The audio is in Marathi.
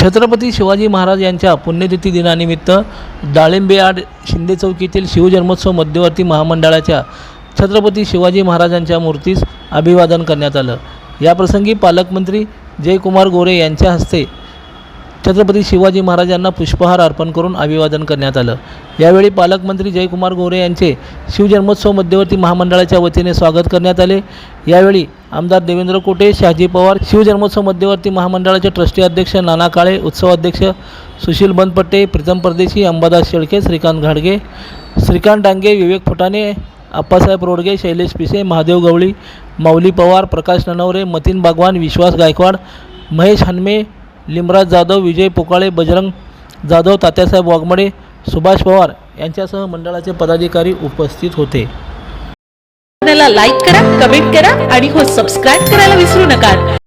छत्रपती शिवाजी महाराज यांच्या पुण्यतिथी दिनानिमित्त डाळिंबेआड शिंदे चौक येथील शिवजन्मोत्सव मध्यवर्ती महामंडळाच्या छत्रपती शिवाजी महाराजांच्या मूर्तीस अभिवादन करण्यात आलं. याप्रसंगी पालकमंत्री जयकुमार गोरे यांच्या हस्ते छत्रपती शिवाजी महाराजांना पुष्पहार अर्पण करून अभिवादन करण्यात आलं. यावेळी पालकमंत्री जयकुमार गोरे यांचे शिवजन्मोत्सव मध्यवर्ती महामंडळाच्या वतीने स्वागत करण्यात आले. यावेळी आमदार देवेंद्र कोटे शहाजी पवार शिवजन्मोत्सव मध्यवर्ती महामंडळाचे ट्रस्टी अध्यक्ष नाना काळे उत्सव अध्यक्ष सुशील बनपट्टे प्रीतम परदेशी अंबादास शेळके श्रीकांत घाडगे श्रीकांत डांगे विवेक फुटाणे आप्पासाहेब रोडगे शैलेश पिसे महादेव गवळी माऊली पवार प्रकाश ननवरे मतीन बागवान विश्वास गायकवाड महेश हनमे लिमराज जाधव विजय पोकाळे बजरंग जाधव तात्यासाहेब वाघमडे सुभाष पवार यांच्यासह मंडळाचे पदाधिकारी उपस्थित होते. लाईक करा कमेंट करा आणि हो सबस्क्राईब करायला विसरू नका.